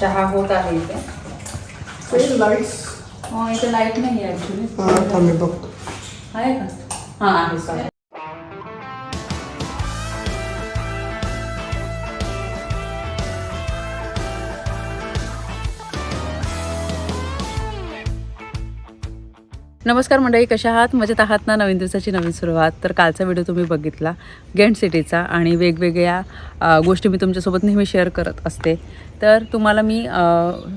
चहा होत आहे इथे. लाईट्स हो इथे लाइट नाही आहे बघतो. आहे का? हा आहे सॉरी नमस्कार मंडळी कशा आहात? मजेत आहात ना नवीन दिवसाची नवीन सुरुवात? तर कालचा व्हिडिओ तुम्ही बघितला गेंट सिटीचा आणि वेगवेगळ्या गोष्टी मी तुमच्यासोबत नेहमी शेअर करत असते. तर तुम्हाला मी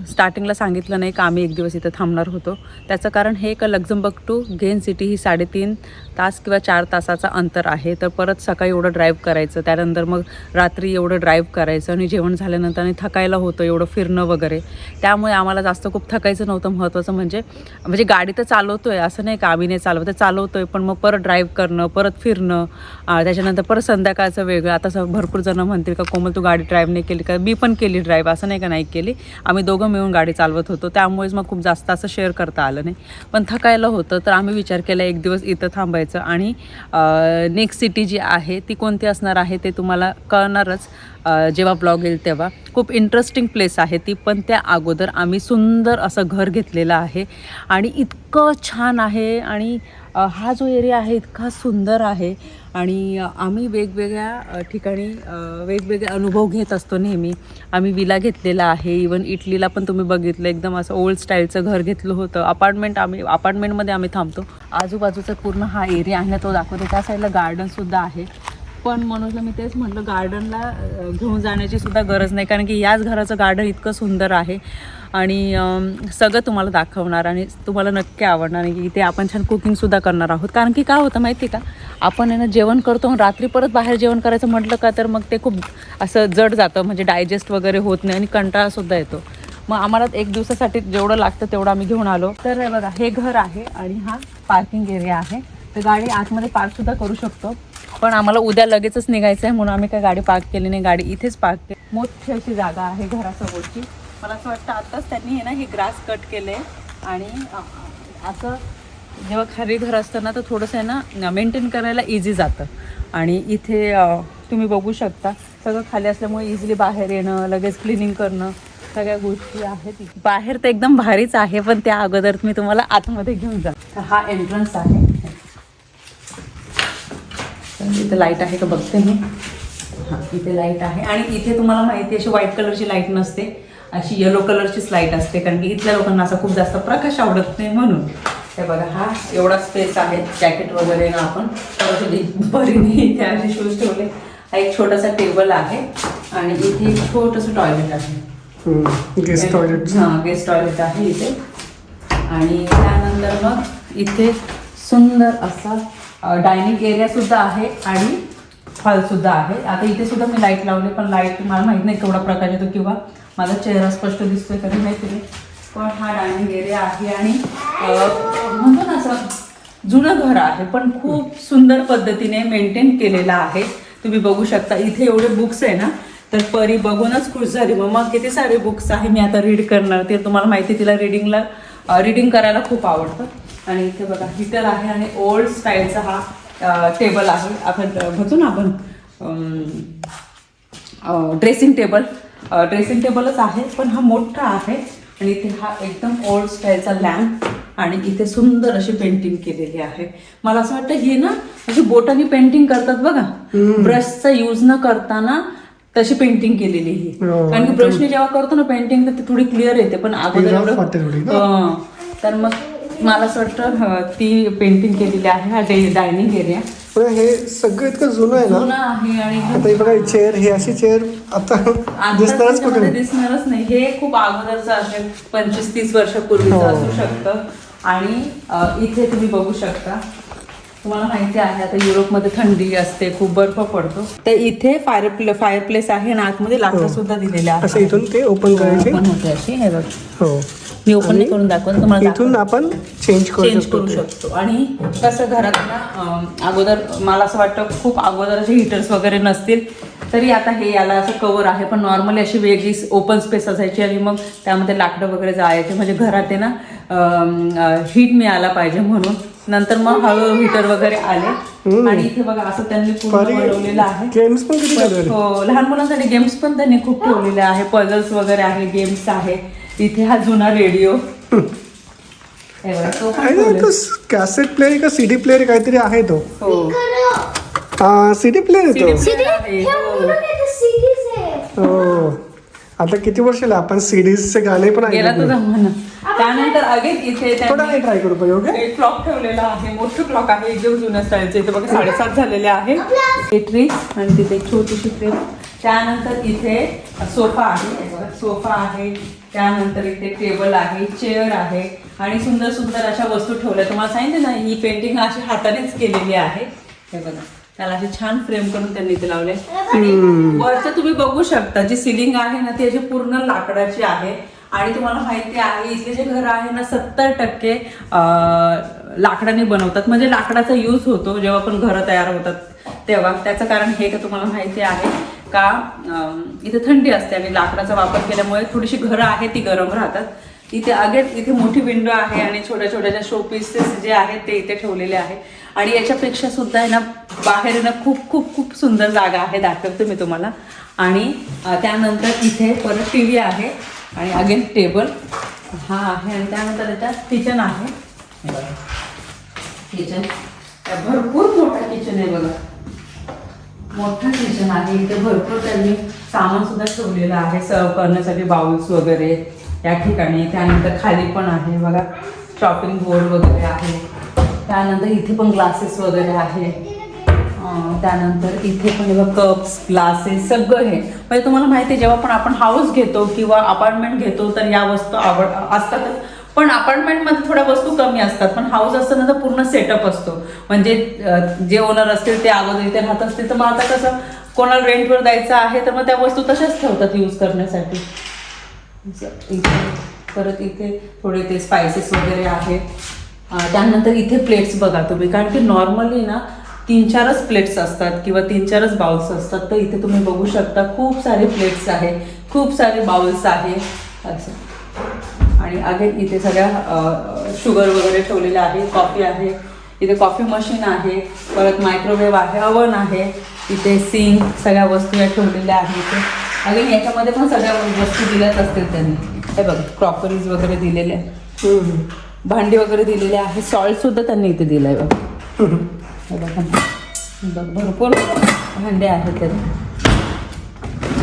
स्टार्टिंगला सांगितलं नाही का आम्ही एक दिवस इथं थांबणार होतो. त्याचं कारण हे का लक्झमबर्ग टू गेन सिटी ही साडेतीन तास किंवा चार तासाचा अंतर आहे. तर परत सकाळी एवढं ड्राईव्ह करायचं त्यानंतर मग रात्री एवढं ड्राईव्ह करायचं आणि जेवण झाल्यानंतर आणि थकायला होतं एवढं फिरणं वगैरे. त्यामुळे आम्हाला जास्त खूप थकायचं नव्हतं. महत्त्वाचं म्हणजे म्हणजे गाडी तर चालवतो आहे असं नाही का आम्ही नाही चालवत तर आहे पण मग परत ड्राईव्ह करणं परत फिरणं त्याच्यानंतर परत संध्याकाळचं वेगळं. आता भरपूर जण म्हणतील का कोमल तू गाडी ड्राईव्ह नाही केली का? मी पण केली ड्राईव्ह असं नाही का नाही केली. आम्ही दोघं मिळून गाडी चालवत होतो. त्यामुळेच मग खूप जास्त असं शेअर करता आलं नाही. पण थकायला होतं तर आम्ही विचार केला एक दिवस इथं थांबायचं आणि नेक्स्ट सिटी जी आहे ती कोणती असणार आहे ते तुम्हाला कळणारच. जेव्हा ब्लॉग येईल तेव्हा. खूप इंटरेस्टिंग प्लेस आहे ती पण त्या अगोदर आम्ही सुंदर असं घर घेतलेलं आहे. आणि इतकं छान आहे आणि हा जो एरिया आहे इतका सुंदर आहे आणि आम्ही वेगवेगळ्या ठिकाणी वेगवेगळे अनुभव घेत असतो नेहमी. आम्ही विला घेतलेला आहे. इवन इटलीला पण तुम्ही बघितलं एकदम असं ओल्ड स्टाईलचं घर घेतलं होतं. अपार्टमेंट आम्ही अपार्टमेंटमध्ये आम्ही थांबतो. आजूबाजूचा पूर्ण हा एरिया आहे ना तो दाखवतो. त्या साईडला गार्डनसुद्धा आहे. पण मनोजला मी तेच म्हटलं गार्डनला घेऊन जाण्याची सुद्धा गरज नाही. कारण की याच घराचं गार्डन इतकं सुंदर आहे. आणि सगळं तुम्हाला दाखवणार आणि तुम्हाला नक्की आवडणार आणि इथे आपण छान कुकिंगसुद्धा करणार आहोत. कारण की काय होतं माहिती आहे का? आपण आहे ना जेवण करतो आणि रात्री परत बाहेर जेवण करायचं म्हटलं का तर मग ते खूप असं जड जातं म्हणजे डायजेस्ट वगैरे होत नाही आणि कंटाळासुद्धा येतो. मग आम्हाला एक दिवसासाठी जेवढं लागतं तेवढं आम्ही घेऊन आलो. तर बघा हे घर आहे आणि हा पार्किंग एरिया आहे. तर गाडी आतमध्ये पार्कसुद्धा करू शकतो. पण आम्हाला उद्या लगेचच निघायचं आहे म्हणून आम्ही काय गाडी पार्क केली नाही. गाडी इथेच पार्क केली. मोठी अशी जागा आहे घरासमोरची. मला असं वाटतं आताच त्यांनी आहे ना हे ग्रास कट केले आणि असं जेव्हा खाली घर असतं ना तर थोडंसं आहे ना मेंटेन करायला इझी जातं. आणि इथे तुम्ही बघू शकता सगळं खाली असल्यामुळे इझिली बाहेर येणं लगेच क्लिनिंग करणं सगळ्या गोष्टी आहेत बाहेर तर एकदम भारीच आहे पण त्या अगोदर मी तुम्हाला आतमध्ये घेऊन जा हा एंट्रन्स आहे. इथे लाइट आहे का बघते मी? हां इथे लाइट आहे. आणि इथे तुम्हाला माहिती अशी व्हाईट कलरची लाइट नसते. अशी येलो कलरचीच लाइट असते कारण की इथल्या लोकांना असा खूप जास्त प्रकाश आवडत नाही म्हणून. हे बघा हा एवढा स्पेस आहे जॅकेट वगैरे ना आपण परत बरीने इथे असे शूज ठेवले. हा एक छोटासा टेबल आहे आणि इथे एक छोटंसं टॉयलेट आहे. गेस्ट टॉयलेट हां गेस्ट टॉयलेट आहे इथे. आणि त्यानंतर मग इथे सुंदर असा डायनिंग एरिया सुद्धा आहे आणि हॉल सुद्धा आहे. आता इथे सुद्धा मी लाइट लावले पण लाइट मला माहीत नाही केवढा प्रकाश येतो किंवा माझा चेहरा स्पष्ट दिसतोय कधी माहिती नाही. पण हा डायनिंग एरिया आहे आणि म्हणतो ना असं जुनं घर आहे पण खूप सुंदर पद्धतीने मेंटेन केलेलं आहे. तुम्ही बघू शकता इथे एवढे बुक्स आहे ना तर परी बघूनच खुश झाली. मग मग किती सारे बुक्स आहे मी आता रीड करणार ते तुम्हाला माहिती आहे, तिला रिडिंगला रीडिंग करायला खूप आवडतं. आणि इथे बघा हिटर आहे आणि ओल्ड स्टाईलचा हा टेबल आहे. आपण अ, म्हणतो ना आपण ड्रेसिंग टेबल ड्रेसिंग टेबलच आहे पण हा मोठा आहे आणि इथे हा एकदम ओल्ड स्टाईलचा लॅम्प आणि इथे सुंदर अशी पेंटिंग केलेली आहे. मला असं वाटतं हे ना अशी बोटाने पेंटिंग करतात बघा. ब्रशचा यूज न करताना तशी पेंटिंग केलेली ही हो, कारण की ब्रशने जेव्हा करतो ना पेंटिंग तर ती थोडी क्लिअर येते पण अगोदर? हं. तर मग मला असं वाटतं ती पेंटिंग केलेली आहे हा डायनिंग एरिया पण हे सगळं इतकं जुनं आहे जुना ना आहे आणि आता हे बघा चेअर हे अशी चेअर आता दिसणारच कुठे? दिसणारच नाही. हे खूप अगोदरचं असेल पंचवीस तीस वर्षापूर्वीचं हो. असू शकतं. आणि अ, इथे तुम्ही बघू शकता. तुम्हाला माहिती आहे आता युरोपमध्ये थंडी असते खूप बर्फ पडतो. तर इथे फायर फायर प्लेस आहे आणि आतमध्ये लाकडं सुद्धा दिलेले असं आहे इथून ते ओपन करायचे. पण होते अशी हे बघ. हो. मी ओपन नाही करून दाखवते तुम्हाला इथून आपण चेंज करू चेंज करू. शकतो. आणि कसं घरात ना अगोदर मला असं वाटतं खूप अगोदर असे हिटर्स वगैरे नसतील तरी आता हे याला असं कवर आहे. पण नॉर्मली अशी वेगळी ओपन स्पेस असायची आणि मग त्यामध्ये लाकडं वगैरे जायचे म्हणजे घरात आहे ना हीट मिळाला पाहिजे म्हणून. नंतर मग हळूहळू हिटर वगैरे आले. आणि इथे बघा असं त्यांनी पूर्ण बनवलेलं आहे. गेम्स पण हो लहान मुलांसाठी गेम्स पण त्यांनी खूप ठेवलेले आहे. पझल्स वगैरे आहे गेम्स आहे. इथे हा जुना रेडिओ. कॅसेट प्लेअर का सीडी प्लेअर काहीतरी आहे तो? सीडी प्लेअर आहे तो. CD आहे, हो. आता किती वर्ष झालं? आपण सीडीजचे गाणे पण त्यानंतर अगेन इथे ट्राय करू पाहिजे ओके एक क्लॉक ठेवलेला आहे. मोठं क्लॉक आहे. एकदम जुन्या स्टाईलचं इथे बघा साडेसात झालेले आहे. बेटरी आणि तिथे एक छोटीशी फ्रेम त्यानंतर इथे सोफा आहे. सोफा आहे त्यानंतर इथे टेबल आहे चेअर आहे आणि सुंदर सुंदर अशा वस्तू ठेवल्या. तुम्हाला सांगितलं ना ही पेंटिंग अशी हातानेच केलेली आहे. हे बघा त्याला अशी छान फ्रेम करून त्यांनी इथे लावले. आणि वरचं तुम्ही बघू शकता जी सिलिंग आहे ना ती अशी पूर्ण लाकडाची आहे. आणि तुम्हाला माहिती आहे इथले जे घर आहे ना सत्तर टक्के लाकडाने बनवतात. म्हणजे लाकडाचा यूज होतो जेव्हा पण घरं तयार होतात तेव्हा. त्याचं कारण हे का तुम्हाला माहिती आहे का इथे थंडी असते आणि लाकडाचा वापर केल्यामुळे थोडीशी घरं आहे ती गरम राहतात. इथे अगेन इथे मोठी विंडो आहे आणि छोट्या छोट्या ज्या शो पीसेस जे आहेत ते इथे ठेवलेले आहे. आणि याच्यापेक्षा सुद्धा आहे ना बाहेर ना खूप खूप खूप सुंदर जागा आहे दाखवते मी तुम्हाला. आणि त्यानंतर इथे परत टी व्ही आहे आणि अगेन टेबल हा आहे आणि त्यानंतर याच्यात किचन आहे. किचन भरपूर मोठा किचन आहे बघा. मोठं किचन आहे. इथे भरपूर त्यांनी सामान सुद्धा ठेवलेलं आहे. सर्व करण्यासाठी बाउल्स वगैरे या ठिकाणी. त्यानंतर खाली पण आहे. बघा शॉपिंग बोर्ड वगैरे आहे. त्यानंतर इथे पण ग्लासेस वगैरे आहे. त्यानंतर इथे पण कप्स ग्लासेस सगळं हे. म्हणजे तुम्हाला माहिती आहे जेव्हा पण आपण हाऊस घेतो किंवा अपार्टमेंट घेतो तर या वस्तू आवड असतातच. पण अपार्टमेंटमध्ये थोड्या वस्तू कमी असतात पण हाऊस असताना तर पूर्ण सेटअप असतो. म्हणजे जे ओनर असतील ते अगोदर इथे राहत असतील तर मग आता कसं कोणाला रेंटवर द्यायचं आहे तर मग त्या वस्तू तशाच ठेवतात यूज करण्यासाठी. असं इथे परत इथे थोडे ते स्पायसेस वगैरे आहेत. त्यानंतर इथे प्लेट्स बघा तुम्ही कारण की नॉर्मली ना तीन चारच प्लेट्स असतात किंवा तीन चारच बाउल्स असतात. तर इथे तुम्ही बघू शकता खूप सारे प्लेट्स आहे खूप सारे बाउल्स आहे. असं आणि अगेन इथे सगळ्या शुगर वगैरे ठेवलेल्या आहे. कॉफी आहे. इथे कॉफी मशीन आहे. परत मायक्रोवेव्ह आहे. अवन आहे. इथे सिंक सगळ्या वस्तू या ठेवलेल्या आहेत अगेन याच्यामध्ये पण सगळ्या वस्तू दिल्याच असतील त्यांनी. हे बघ क्रॉकरीज वगैरे दिलेल्या हम्म. भांडी वगैरे दिलेले आहे. सॉल्ट सुद्धा त्यांनी इथे दिलंय बघ. हे बघा. बघ भरपूर भांडे आहेत त्यात.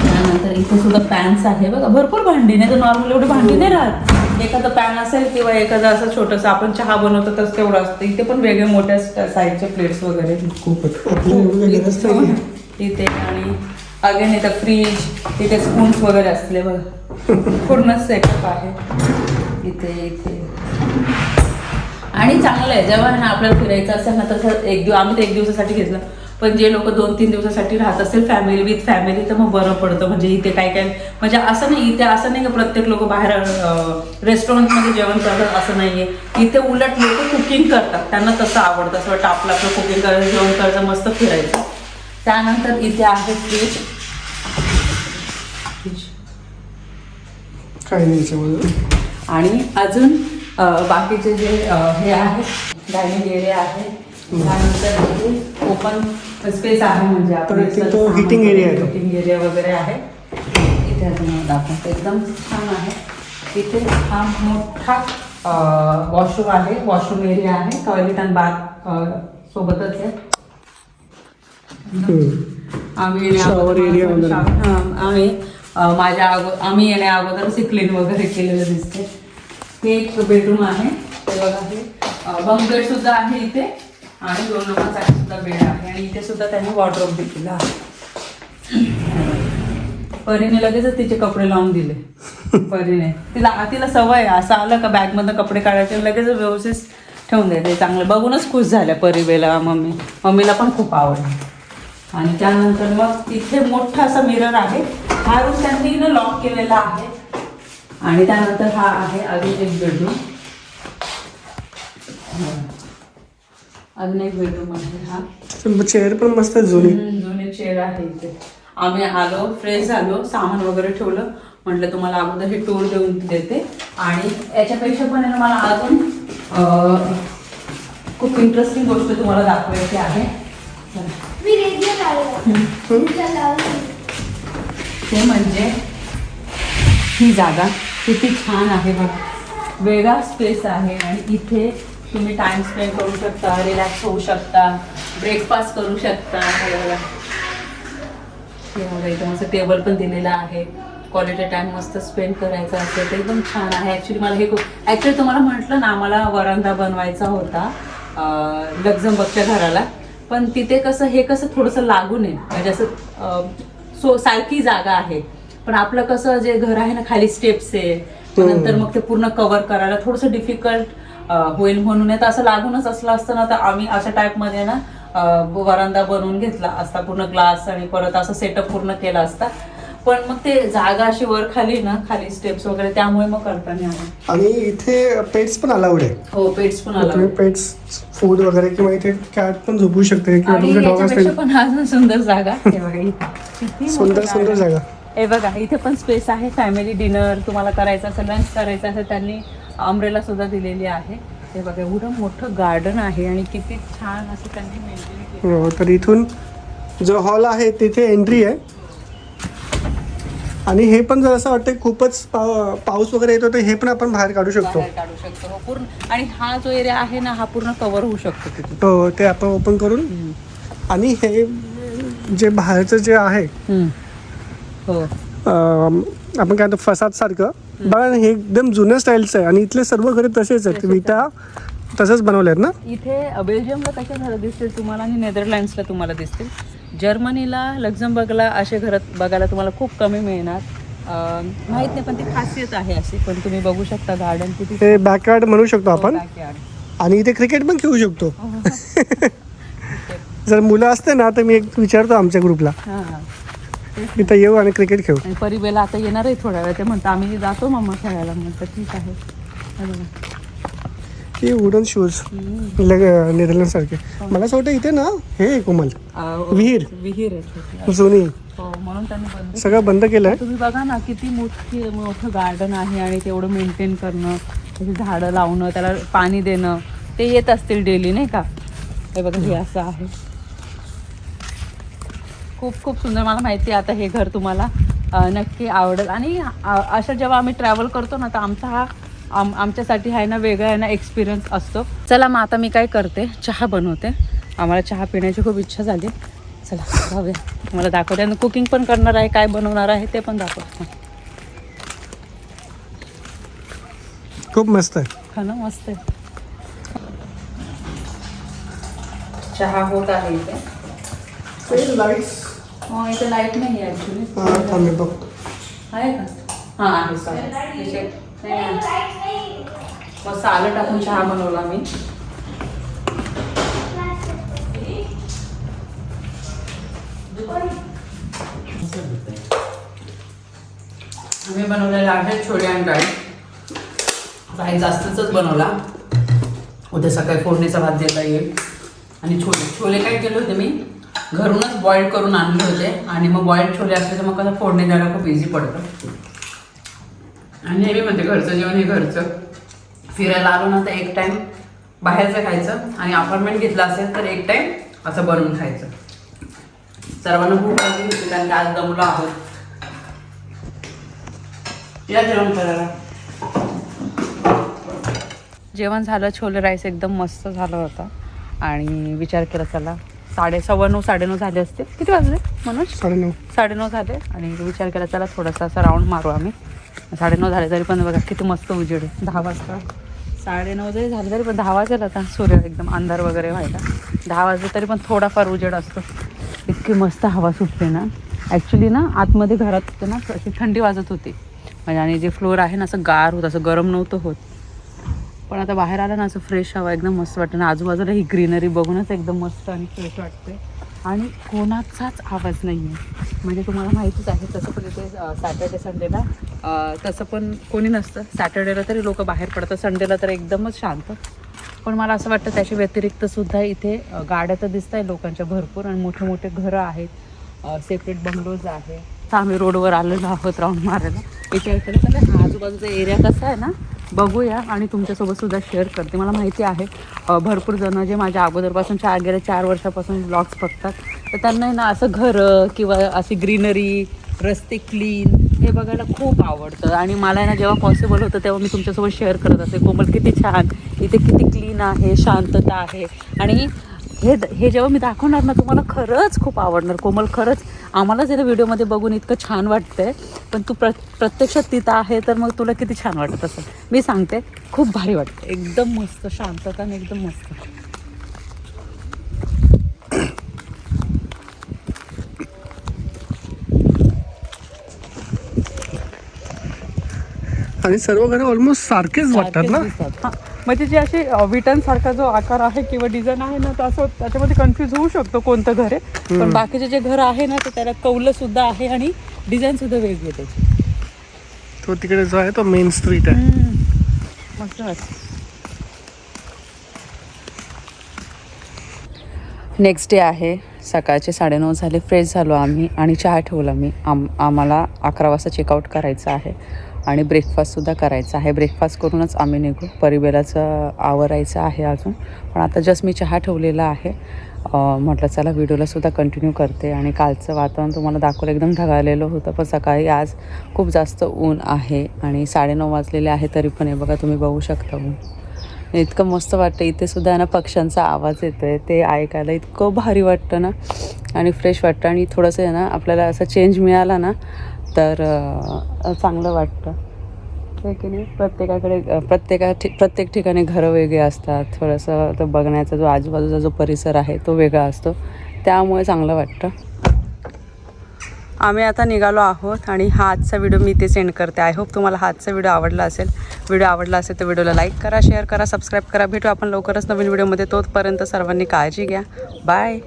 त्यानंतर इथे सुद्धा पॅन्स आहे. बघा भरपूर भांडी. नाही तर नॉर्मल एवढी भांडी नाही राहत. एखादं पॅन असेल किंवा एखादं असं छोटंसं आपण चहा बनवतो तसं तेवढं असतं. इथे पण वेगळे मोठ्या साईजचे प्लेट्स वगैरे. नाही आहे. इथे आणि अगेन इथं फ्रीज इथे स्पून्स वगैरे असले बघा. पूर्ण सेटअप आहे. इथे इथे. आणि चांगलं आहे. जेव्हा ना आपल्याला फिरायचं असेल ना तसं एक दिवस आम्ही तर एक दिवसासाठी घेतलं. पण जे लोक दोन तीन दिवसासाठी राहत असेल फॅमिली विथ फॅमिली तर मग बरं पडतं. म्हणजे इथे काय काय म्हणजे असं नाही इथे असं नाही की प्रत्येक लोक बाहेर रेस्टॉरंटमध्ये जेवण करतात असं नाहीये. इथे उलट लोक कुकिंग करतात. त्यांना तसं आवडतं. असं वाटतं आपलं आपलं कुकिंग करायचं जेवण करायचं मस्त फिरायचं. त्यानंतर इथे आहे फ्रीज काही नाही आणि अजून बाकीचे जे हे आहे डायनिंग एरिया आहे त्यानंतर ओपन स्पेस आहे म्हणजे तो heating area आहे. हिटिंग एरिया वगैरे आहे. इथे अजून दाखवतो. एकदम छान आहे. इथे हा मोठा वॉशरूम आहे. वॉशरूम एरिया आहे. टॉयलेट आणि बाथ सोबतच आहे. आम्ही अगोदर-. हां, आम्ही माझ्या अगो आम्ही येण्या अगोदरच क्लीन वगैरे केलेलं दिसते हे एक बेडरूम आहे. ते बघा हे बेड सुद्धा आहे इथे. आणि दोन लोकांसाठी सुद्धा बेड आहे आणि इथे सुद्धा त्यांनी वॉर्ड्रॉप दिलेला आहे. परीने लगेचच तिचे कपडे लावून दिले. परीने. तिला तिला सवय आहे असं आलं का बॅगमधनं कपडे काढायचे लगेच व्यवस्थित ठेवून द्यायचे. चांगलं. बघूनच खुश झाल्या परीबेला मम्मी. मम्मीला पण खूप आवडलं. आणि त्यानंतर मग तिथे मोठा असा मिरर आहे. हा रूम त्यांनी ना लॉक केलेला आहे. आणि त्यानंतर हा आहे अजून एक बेडरूम अजून एक बेडरूम आहे हा. चेअर पण मस्त जुनी. जुने चेअर आहे इथे आम्ही आलो फ्रेश झालो सामान वगैरे ठेवलं. म्हटलं तुम्हाला अगोदर हे टूर देऊन देते. आणि याच्यापेक्षा पण आहे ना मला अजून खूप इंटरेस्टिंग गोष्ट तुम्हाला दाखवायची आहे. ते म्हणजे ही जागा किती छान आहे बघा. वेगळा स्पेस आहे आणि इथे तुम्ही टाइम स्पेंड करू शकता रिलॅक्स होऊ शकता ब्रेकफास्ट करू शकता. हे बघा हे बघा इथं मस्त टेबल पण दिलेला आहे. क्वालिटी टाइम मस्त स्पेंड करायचा असेल तर एकदम छान आहे. ॲक्च्युली मला हे खूप ॲक्च्युली तुम्हाला म्हटलं ना मला वरांदा बनवायचा होता अं, लक्झमबर्गच्या घराला. पण तिथे कसं हे कसं थोडंसं लागून आहे. म्हणजे असं सो सारखी जागा आहे. पण आपलं कसं जे घर आहे ना खाली स्टेप्स आहे. हम्म. नंतर मग ते पूर्ण कव्हर करायला थोडंसं डिफिकल्ट होईल म्हणून नाही तर असं लागूनच असलं असतं ना तर आम्ही अशा टाईपमध्ये ना वरांदा बनवून घेतला असता पूर्ण ग्लास आणि परत असं सेटअप पूर्ण केला असता. पण मग ते जागा अशी वर खाली ना खाली स्टेप्स वगैरे त्यामुळे मग करता नाही आलं. आणि इथे पेट्स पण अलाउड आहे? हो पेट्स पण तुम्ही पेट्स फूड वगैरे किंवा इथे कॅट पण झोपू शकते किंवा आणि तुमचे डॉग याच्यापेक्षा असतील. पण अजून सुंदर जागा. हे बघा इथे. किती मोठं सुंदर. सुंदर जागा. हे बघा इथे पण स्पेस आहे फॅमिली डिनर तुम्हाला करायचं असेल लंच करायचं असेल त्यांनी अम्ब्रेला सुद्धा दिलेली आहे. हे बघा एवढं मोठं गार्डन आहे आणि किती छान असं त्यांनी मेंटेन केलं. हो तर इथून जो हॉल आहे तिथे एंट्री आहे. आणि हे पण जर असं वाटतं खूपच पाऊस वगैरे येतो तर हे पण आपण बाहेर काढू शकतो. बाहेर काढू शकतो हो पूर्ण. आणि हा जो एरिया आहे ना हा पूर्ण कव्हर होऊ शकतो तिथे हो ते आपण ओपन करून आणि हे जे बाहेरचं जे आहे हो. आपण काय म्हणतो फसाद सारखं बघा ना, हे एकदम जुन्या स्टाईलचं आहे आणि इथले सर्व घरे तसेच आहेत. विटा तसंच बनवले आहेत ना? इथे बेल्जियमला कशा घरं दिसतील तुम्हाला आणि नेदरलँड्सला तुम्हाला दिसतील? जर्मनीला लक्झमबर्गला असे घर बघायला तुम्हाला खूप कमी मिळणार. अं, माहीत नाही पण ती खासियत आहे अशी. पण तुम्ही बघू शकता गार्डन किती हे बॅकयार्ड म्हणू शकतो आपण. हो, backyard. आणि इथे क्रिकेट पण खेळू शकतो. हो, जर मुलं असते ना तर मी एक विचारतो आमच्या ग्रुपला हा. इथं येऊ आणि क्रिकेट खेळू. आणि परिबेला आता येणार आहे थोड्या वेळ ते म्हणतं आम्ही जातो मम्मा खेळायला. म्हणतं ठीक आहे. हे. ही वुडन शूज. नेदरलँड सारखे. मला असं वाटतं इथे ना हे आहे कोमल विहीर. विहीर आहे छोटी. जुनी. हो म्हणून त्यांनी बंद सगळं बंद केलंय. तुम्ही बघा ना किती मोठी मोठं गार्डन आहे आणि तेवढं मेंटेन करणं त्याची झाडं लावणं त्याला पाणी देणं ते येत असतील डेली नाही का? हे बघा हे असं आहे. खूप खूप सुंदर मला माहिती आहे आता हे घर तुम्हाला नक्की आवडेल. आणि अं, अशा जेव्हा आम्ही ट्रॅव्हल करतो ना तर आमचा हा आम आमच्यासाठी आहे ना वेगळा आहे ना एक्सपिरियन्स असतो. चला मग आता मी काय करते चहा बनवते. आम्हाला चहा पिण्याची खूप इच्छा झाली. चला जाऊया. मला दाखवते. आणि कुकिंग पण करणार आहे काय बनवणार आहे ते पण दाखवते. खूप मस्त आहे. हा ना मस्त आहे. चहा होत आहे इथे. हो इथे लाइट नाही आहे ॲक्च्युली थांबे बघ. आहे का? हां आहे आलं टाकून चहा बनवला मी. आम्ही बनवलेला आहे छोले आणि डाळी. काही जास्तच बनवला. उद्या सकाळी फोडणीचा भात देता येईल. आणि छोले छोले काय केले होते मी? घरूनच बॉईल करून आणले होते. आणि मग बॉईल छोले असले तर मग कसं फोडणी द्यायला खूप इझी पडतं. आणि नेहमी म्हणते घरचं जेवण हे घरचं. फिरायला आलो ना तर एक टाईम बाहेरचं खायचं आणि अपार्टमेंट घेतलं असेल तर एक टाईम असं बनवून खायचं. सर्वांना खूप लागली होती कारण की आज दमलो आहोत. या जेवण करायला. जेवण झालं छोले राईस एकदम मस्त झालं होतं. आणि विचार केला चला. साडे सव्वा नऊ साडेनऊ झाले असते किती वाजले मनोज? साडेनऊ साडेनऊ झाले. आणि विचार केला चला थोडासा असा राऊंड मारू आम्ही. साडेनऊ झाले तरी पण बघा किती मस्त उजेड आहे. दहा वाजता. साडेनऊ जरी झाले तरी पण दहा वाजेल आता. सूर्य एकदम अंधार वगैरे व्हायला. दहा वाजले तरी पण थोडाफार उजेड असतो. इतकी मस्त हवा सुटते ना. ॲक्च्युली ना आतमध्ये घरात ना अशी थंडी वाजत होती. म्हणजे आणि जे फ्लोअर आहे ना असं गार होत असं गरम नव्हतं होत. पण आता बाहेर आलं ना असं फ्रेश हवा एकदम मस्त वाटतं. ना आजूबाजूला ही ग्रीनरी बघूनच एकदम मस्त आणि फ्रेश वाटते आणि कोणाचाच आवाज नाही आहे म्हणजे तुम्हाला माहितीच आहे तसं पण इथे सॅटर्डे संडेला तसं पण कोणी नसतं. सॅटर्डेला तरी लोक बाहेर पडतात. संडेला तर एकदमच शांत. पण मला असं वाटतं त्याच्या व्यतिरिक्त सुद्धा इथे गाड्या तर दिसत आहे लोकांच्या भरपूर आणि मोठे मोठे घरं आहेत. सेपरेट बंगलोज आहे तर आम्ही रोडवर आलेलो आहोत राऊंड मारायला. इथे केला आजूबाजूचा एरिया कसा आहे ना बघूया आणि तुमच्यासोबत सुद्धा शेअर करते. मला माहिती आहे भरपूर जण जे माझ्या अगोदरपासून चार गेल्या चार वर्षापासून ब्लॉग्स बघतात तर त्यांना आहे ना असं घरं किंवा अशी ग्रीनरी रस्ते क्लीन हे बघायला खूप आवडतं. आणि मला आहे ना जेव्हा पॉसिबल होतं तेव्हा मी तुमच्यासोबत शेअर करत असते कोमल किती छान इथे किती क्लीन आहे शांतता आहे. आणि हे हे जेव्हा मी दाखवणार ना तुम्हाला खरंच खूप आवडणार. कोमल खरंच आम्हालाच इथे व्हिडिओमध्ये बघून इतकं छान वाटतंय. पण तू प्र प्रत्यक्षात तिथं आहे तर मग तुला किती छान वाटत असेल. मी सांगते खूप भारी वाटतं एकदम मस्त शांतता आणि एकदम मस्त. आणि सर्व घरं ऑलमोस्ट सारखेच वाटतात ना? म्हणजे जे असे अ, विटांसारखा जो आकार आहे किंवा डिझाईन आहे ना तर असं त्याच्यामध्ये कन्फ्यूज होऊ शकतो कोणतं घर आहे. पण बाकीचे जे घर आहे ना तर त्याला कौलं सुद्धा आहे आणि डिझाईन सुद्धा वेगळी आहे त्याची. तो तिकडे जो आहे तो मेन स्ट्रीट आहे. मस्त वाटतं नेक्स्ट डे आहे. सकाळचे साडेनऊ झाले. फ्रेश झालो आम्ही आणि चहा ठेवला मी. आम आम्हाला अकरा वाजता चेकआउट करायचं आहे. आणि ब्रेकफास्टसुद्धा करायचा आहे. ब्रेकफास्ट करूनच आम्ही निघू. परिबेलाचं आवरायचं आहे अजून. पण आता जस्ट मी चहा ठेवलेला आहे. म्हटलं चला व्हिडिओलासुद्धा कंटिन्यू करते. आणि कालचं वातावरण तुम्हाला दाखवलं. एकदम ढगाळलेलं होतं. पण सकाळी आज खूप जास्त ऊन आहे. आणि साडेनऊ वाजलेले आहे तरी पण हे बघा तुम्ही बघू शकता ऊन. इतकं मस्त वाटतं. इथे सुद्धा ना पक्ष्यांचा आवाज येतो आहे ते ऐकायला इतकं भारी वाटतं ना. आणि फ्रेश वाटतं. आणि थोडंसं आहे ना आपल्याला असं चेंज मिळाला ना तर चांगलं वाटतं. हे की नाही? प्रत्येकाकडे प्रत्येका ठि प्रत्येक ठिकाणी घरं वेगळी असतात. थोडंसं तर बघण्याचा जो आजूबाजूचा जो परिसर आहे तो वेगळा असतो. त्यामुळे चांगलं वाटतं. आम्ही आता निघालो आहोत आणि हा आजचा व्हिडिओ मी इथे सेंड करते. आय होप तुम्हाला हा आजचा व्हिडिओ आवडला असेल. व्हिडिओ आवडला असेल तर व्हिडिओला लाईक करा शेअर करा सबस्क्राईब करा. भेटू आपण लवकरच नवीन व्हिडिओमध्ये. तोपर्यंत सर्वांनी काळजी घ्या. बाय